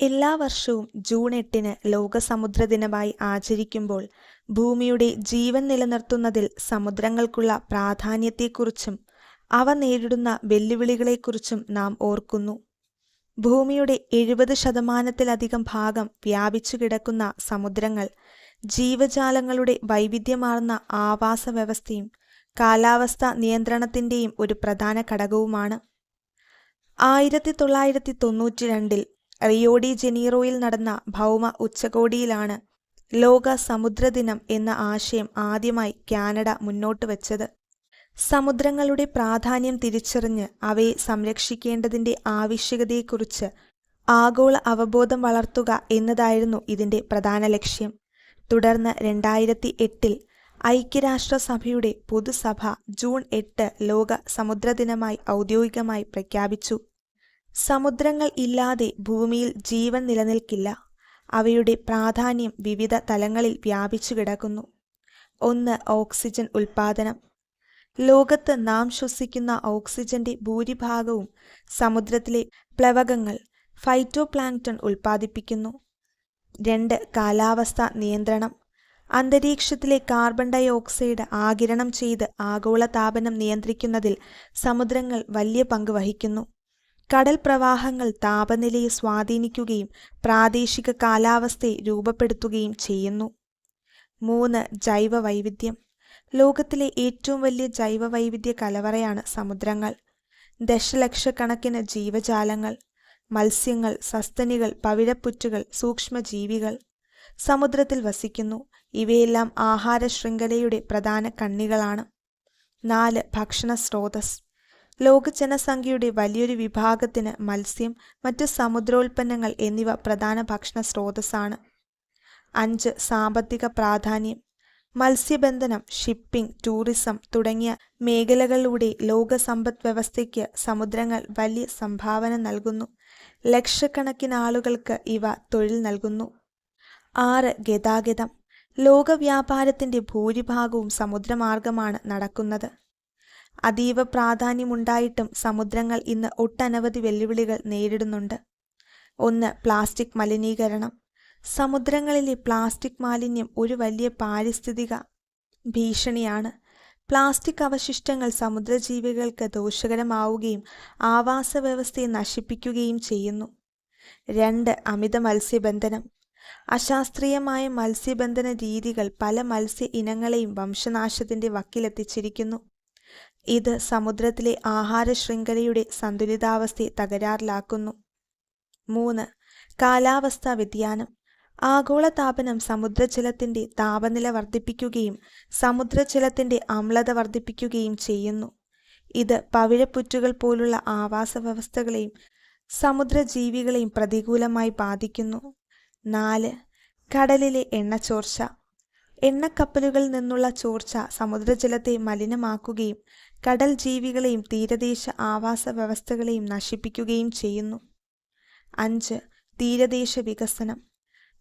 എല്ലാ വർഷവും ജൂൺ എട്ടിന് ലോക സമുദ്ര ദിനമായി ആചരിക്കുമ്പോൾ ഭൂമിയുടെ ജീവൻ നിലനിർത്തുന്നതിൽ സമുദ്രങ്ങൾക്കുള്ള പ്രാധാന്യത്തെക്കുറിച്ചും അവ നേരിടുന്ന വെല്ലുവിളികളെക്കുറിച്ചും നാം ഓർക്കുന്നു. ഭൂമിയുടെ എഴുപത് ശതമാനത്തിലധികം ഭാഗം വ്യാപിച്ചു കിടക്കുന്ന സമുദ്രങ്ങൾ ജീവജാലങ്ങളുടെ വൈവിധ്യമാർന്ന ആവാസ വ്യവസ്ഥയും കാലാവസ്ഥ നിയന്ത്രണത്തിന്റെയും ഒരു പ്രധാന ഘടകവുമാണ്. ആയിരത്തി തൊള്ളായിരത്തി തൊണ്ണൂറ്റി രണ്ടിൽ റിയോഡി ജനീറോയിൽ നടന്ന ഭൗമ ഉച്ചകോടിയിലാണ് ലോക സമുദ്രദിനം എന്ന ആശയം ആദ്യമായി കാനഡ മുന്നോട്ട് വച്ചത്. സമുദ്രങ്ങളുടെ പ്രാധാന്യം തിരിച്ചറിഞ്ഞ് അവയെ സംരക്ഷിക്കേണ്ടതിന്റെ ആവശ്യകതയെക്കുറിച്ച് ആഗോള അവബോധം വളർത്തുക എന്നതായിരുന്നു ഇതിന്റെ പ്രധാന ലക്ഷ്യം. തുടർന്ന് രണ്ടായിരത്തി എട്ടിൽ ഐക്യരാഷ്ട്രസഭയുടെ പൊതുസഭ ജൂൺ എട്ട് ലോക സമുദ്രദിനമായി ഔദ്യോഗികമായി പ്രഖ്യാപിച്ചു. സമുദ്രങ്ങൾ ഇല്ലാതെ ഭൂമിയിൽ ജീവൻ നിലനിൽക്കില്ല. അവയുടെ പ്രാധാന്യം വിവിധ തലങ്ങളിൽ വ്യാപിച്ചു കിടക്കുന്നു. ഒന്ന് ഓക്സിജൻ ഉൽപാദനം ലോകത്ത് നാം ശ്വസിക്കുന്ന ഓക്സിജന്റെ ഭൂരിഭാഗവും സമുദ്രത്തിലെ പ്ലവകങ്ങൾ ഫൈറ്റോപ്ലാങ്ക്ടൺ ഉൽപ്പാദിപ്പിക്കുന്നു. രണ്ട് കാലാവസ്ഥ നിയന്ത്രണം. അന്തരീക്ഷത്തിലെ കാർബൺ ഡൈ ഓക്സൈഡ് ആഗിരണം ചെയ്ത് ആഗോളതാപനം നിയന്ത്രിക്കുന്നതിൽ സമുദ്രങ്ങൾ വലിയ പങ്ക് വഹിക്കുന്നു. കടൽ പ്രവാഹങ്ങൾ താപനിലയെ സ്വാധീനിക്കുകയും പ്രാദേശിക കാലാവസ്ഥയെ രൂപപ്പെടുത്തുകയും ചെയ്യുന്നു. മൂന്ന് ജൈവ വൈവിധ്യം ലോകത്തിലെ ഏറ്റവും വലിയ ജൈവ വൈവിധ്യ കലവറയാണ് സമുദ്രങ്ങൾ. ദശലക്ഷക്കണക്കിന് ജീവജാലങ്ങൾ മത്സ്യങ്ങൾ സസ്തനികൾ പവിഴപ്പുറ്റുകൾ സൂക്ഷ്മജീവികൾ സമുദ്രത്തിൽ വസിക്കുന്നു. ഇവയെല്ലാം ആഹാര ശൃംഖലയുടെ പ്രധാന കണ്ണികളാണ്. നാല് ഭക്ഷണ സ്രോതസ് ലോക ജനസംഖ്യയുടെ വലിയൊരു വിഭാഗത്തിന് മത്സ്യം മറ്റ് സമുദ്രോൽപ്പന്നങ്ങൾ എന്നിവ പ്രധാന ഭക്ഷണ സ്രോതസ്സാണ്. അഞ്ച് സാമ്പത്തിക പ്രാധാന്യം. മത്സ്യബന്ധനം ഷിപ്പിംഗ് ടൂറിസം തുടങ്ങിയ മേഖലകളിലൂടെ ലോക സമ്പദ് വ്യവസ്ഥയ്ക്ക് സമുദ്രങ്ങൾ വലിയ സംഭാവന നൽകുന്നു. ലക്ഷക്കണക്കിന് ആളുകൾക്ക് ഇവ തൊഴിൽ നൽകുന്നു. ആറ് ഗതാഗതം. ലോക വ്യാപാരത്തിന്റെ ഭൂരിഭാഗവും സമുദ്രമാർഗമാണ് നടക്കുന്നത്. അതീവ പ്രാധാന്യമുണ്ടായിട്ടും സമുദ്രങ്ങൾ ഇന്ന് ഒട്ടനവധി വെല്ലുവിളികൾ നേരിടുന്നുണ്ട്. ഒന്ന് പ്ലാസ്റ്റിക് മലിനീകരണം. സമുദ്രങ്ങളിലെ പ്ലാസ്റ്റിക് മാലിന്യം ഒരു വലിയ പാരിസ്ഥിതിക ഭീഷണിയാണ്. പ്ലാസ്റ്റിക് അവശിഷ്ടങ്ങൾ സമുദ്രജീവികൾക്ക് ദോഷകരമാവുകയും ആവാസ വ്യവസ്ഥയെ നശിപ്പിക്കുകയും ചെയ്യുന്നു. രണ്ട് അമിത മത്സ്യബന്ധനം. അശാസ്ത്രീയമായ മത്സ്യബന്ധന രീതികൾ പല മത്സ്യ ഇനങ്ങളെയും വംശനാശത്തിന്റെ വക്കിലെത്തിച്ചിരിക്കുന്നു. ഇത് സമുദ്രത്തിലെ ആഹാര ശൃംഖലയുടെ സന്തുലിതാവസ്ഥയെ തകരാറിലാക്കുന്നു. മൂന്ന്. കാലാവസ്ഥാ വ്യതിയാനം. ആഗോളതാപനം സമുദ്രജലത്തിന്റെ താപനില വർദ്ധിപ്പിക്കുകയും സമുദ്രജലത്തിന്റെ അമ്ലത വർദ്ധിപ്പിക്കുകയും ചെയ്യുന്നു. ഇത് പവിഴപ്പുറ്റുകൾ പോലുള്ള ആവാസ വ്യവസ്ഥകളെയും സമുദ്രജീവികളെയും പ്രതികൂലമായി ബാധിക്കുന്നു. നാല്. കടലിലെ എണ്ണച്ചോർച്ച. എണ്ണക്കപ്പലുകളിൽ നിന്നുള്ള ചോർച്ച സമുദ്രജലത്തെ മലിനമാക്കുകയും കടൽ ജീവികളെയും തീരദേശ ആവാസ വ്യവസ്ഥകളെയും നശിപ്പിക്കുകയും ചെയ്യുന്നു. അഞ്ച് തീരദേശ വികസനം.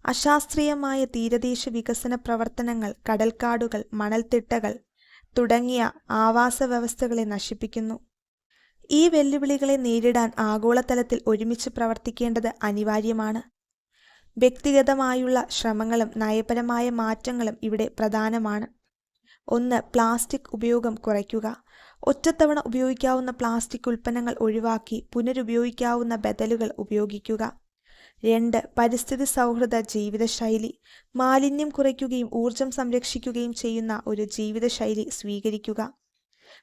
അശാസ്ത്രീയമായ തീരദേശ വികസന പ്രവർത്തനങ്ങൾ കടൽക്കാടുകൾ മണൽത്തിട്ടകൾ തുടങ്ങിയ ആവാസ വ്യവസ്ഥകളെ നശിപ്പിക്കുന്നു. ഈ വെല്ലുവിളികളെ നേരിടാൻ ആഗോളതലത്തിൽ ഒരുമിച്ച് പ്രവർത്തിക്കേണ്ടത് അനിവാര്യമാണ്. വ്യക്തിഗതമായുള്ള ശ്രമങ്ങളും നയപരമായ മാറ്റങ്ങളും ഇവിടെ പ്രധാനമാണ്. ഒന്ന് പ്ലാസ്റ്റിക് ഉപയോഗം കുറയ്ക്കുക. ഒറ്റത്തവണ ഉപയോഗിക്കാവുന്ന പ്ലാസ്റ്റിക് ഉൽപ്പന്നങ്ങൾ ഒഴിവാക്കി പുനരുപയോഗിക്കാവുന്ന ബദലുകൾ ഉപയോഗിക്കുക. രണ്ട് പരിസ്ഥിതി സൗഹൃദ ജീവിതശൈലി. മാലിന്യം കുറയ്ക്കുകയും ഊർജം സംരക്ഷിക്കുകയും ചെയ്യുന്ന ഒരു ജീവിതശൈലി സ്വീകരിക്കുക.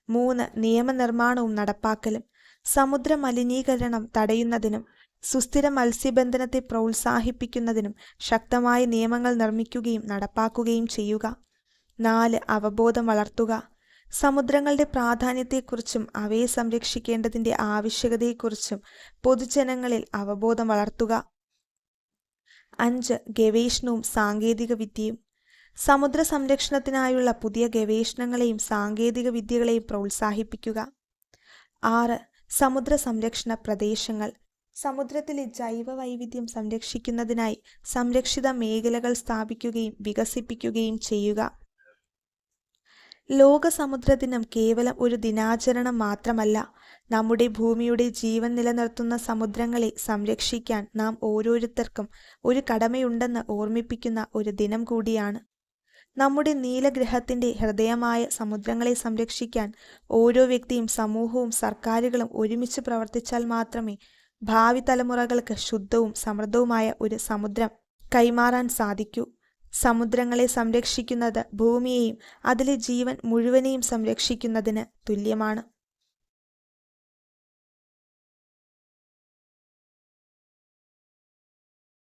മൂന്ന് നിയമനിർമ്മാണവും നടപ്പാക്കലും. സമുദ്ര മലിനീകരണം തടയുന്നതിനും സുസ്ഥിര മത്സ്യബന്ധനത്തെ പ്രോത്സാഹിപ്പിക്കുന്നതിനും ശക്തമായ നിയമങ്ങൾ നിർമ്മിക്കുകയും നടപ്പാക്കുകയും ചെയ്യുക. നാല് അവബോധം വളർത്തുക. സമുദ്രങ്ങളുടെ പ്രാധാന്യത്തെക്കുറിച്ചും അവയെ സംരക്ഷിക്കേണ്ടതിന്റെ ആവശ്യകതയെക്കുറിച്ചും പൊതുജനങ്ങളിൽ അവബോധം വളർത്തുക. അഞ്ച് ഗവേഷണവും സാങ്കേതിക വിദ്യയും സമുദ്ര സംരക്ഷണത്തിനായുള്ള പുതിയ ഗവേഷണങ്ങളെയും സാങ്കേതിക വിദ്യകളെയും പ്രോത്സാഹിപ്പിക്കുക. ആറ് സമുദ്ര സംരക്ഷണ പ്രദേശങ്ങൾ. സമുദ്രത്തിലെ ജൈവ വൈവിധ്യം സംരക്ഷിക്കുന്നതിനായി സംരക്ഷിത മേഖലകൾ സ്ഥാപിക്കുകയും വികസിപ്പിക്കുകയും ചെയ്യുക. ലോക സമുദ്ര ദിനം കേവലം ഒരു ദിനാചരണം മാത്രമല്ല നമ്മുടെ ഭൂമിയുടെ ജീവൻ നിലനിർത്തുന്ന സമുദ്രങ്ങളെ സംരക്ഷിക്കാൻ നാം ഓരോരുത്തർക്കും ഒരു കടമയുണ്ടെന്ന് ഓർമ്മിപ്പിക്കുന്ന ഒരു ദിനം കൂടിയാണ്. നമ്മുടെ നീലഗ്രഹത്തിന്റെ ഹൃദയമായ സമുദ്രങ്ങളെ സംരക്ഷിക്കാൻ ഓരോ വ്യക്തിയും സമൂഹവും സർക്കാരുകളും ഒരുമിച്ച് പ്രവർത്തിച്ചാൽ മാത്രമേ ഭാവി തലമുറകൾക്ക് ശുദ്ധവും സമൃദ്ധവുമായ ഒരു സമുദ്രം കൈമാറാൻ സാധിക്കൂ. സമുദ്രങ്ങളെ സംരക്ഷിക്കുന്നത് ഭൂമിയെയും അതിലെ ജീവൻ മുഴുവനെയും സംരക്ഷിക്കുന്നതിന് തുല്യമാണ്.